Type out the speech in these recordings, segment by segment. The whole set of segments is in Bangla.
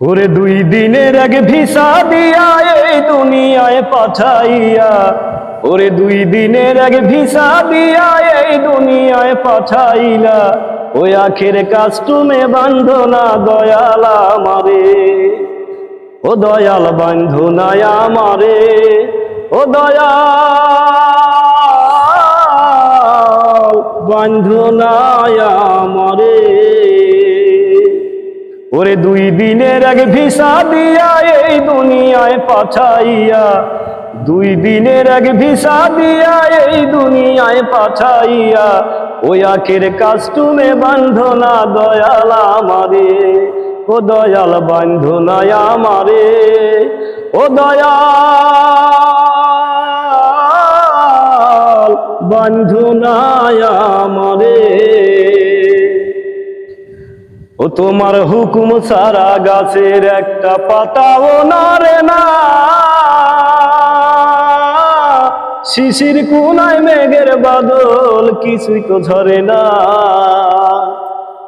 ওরে দুই দিনের আগে ভিসা দিয়া এই দুনিয়ায় পাঠাইয়া। ওরে দুই দিনের আগে ভিসা দিয়া এই দুনিয়ায় পাঠাইলা। ওই আখের কাস্টুমে বান্ধনা দয়ালা আমারে। ও দয়াল বান্ধনা আমারে। ও দয়াল বান্ধনা ওরে দুই দিনের আগে ভিসা দিয়া এই দুনিয়ায় পাঠাইয়া, দুই দিনের আগে ভিসা দিয়া এই দুনিয়ায় পাঠাইয়া ওই আখের কাস্টুমে বান্ধনা দয়াল আমারে, ও দয়াল বান্ধনা আমারে, ও দয়াল বান্ধনা আমারে। ও তোমার হুকুম সারা গাছের একটা পাতাও নারে না। শিশির কোনায় মেঘের বাদল কিছুই তো ঝরে না।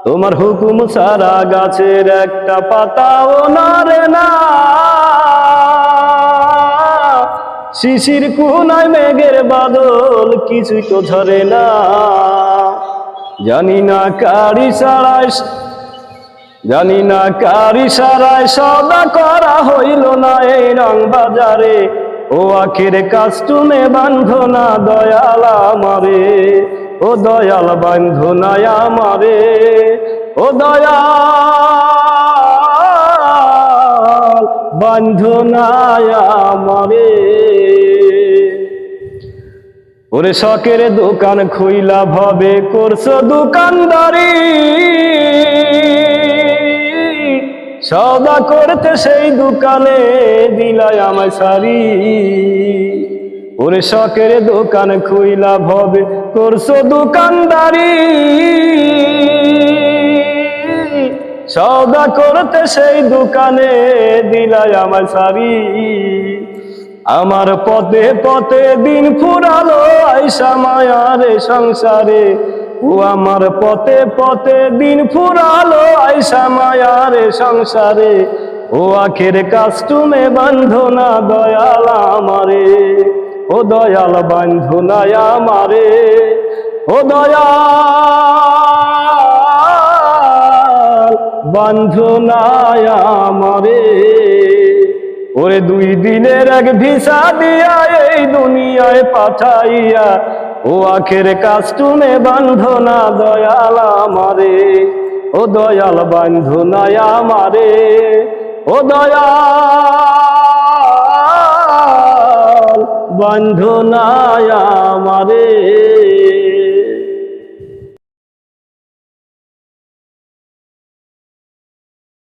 তোমার হুকুম সারা গাছের একটা পাতাও নারে না। শিশির কোনায় মেঘের বাদল কিছুই তো ঝরে না। জানি না কারি সারায় জানি না কারি সারায় সদা করা হইল না এই রং বাজারে। ও আখের কাস্টুমে বান্ধ না দয়াল আমারে। ও দয়াল বান্ধ না আমারে। ও দয়াল বান্ধ না আমারে। ওরে শখের দোকান খুইলা ভবে, করছ দোকানদারি। সদা করতে সেই দোকানে দিলাই আমায় সারি ওরে শখের দোকান খুইলা ভবে করছ দোকানদারি। সদা করতে সেই দোকানে দিলাই আমায় সারি আমার পথে পথে দিন ফুরালো আইসা মায়ারে সংসারে ও আমার পথে পথে দিন ফুরালো আইসা মায়ারে সংসারে। ও আখের কাস্টুমে বান্ধনা দয়াল আমারে। ও দয়াল বান্ধনা আমারে। ও দয়াল বান্ধনা আমারে। ওরে দুই দিনের এক ভিসা দিয়া এই দুনিয়ায় পাঠাইয়া ও আখের কাস্টুমে বান্ধনা দয়াল আমারে ও দয়াল বান্ধনা আমারে ও দয়াল বান্ধনা আমারে।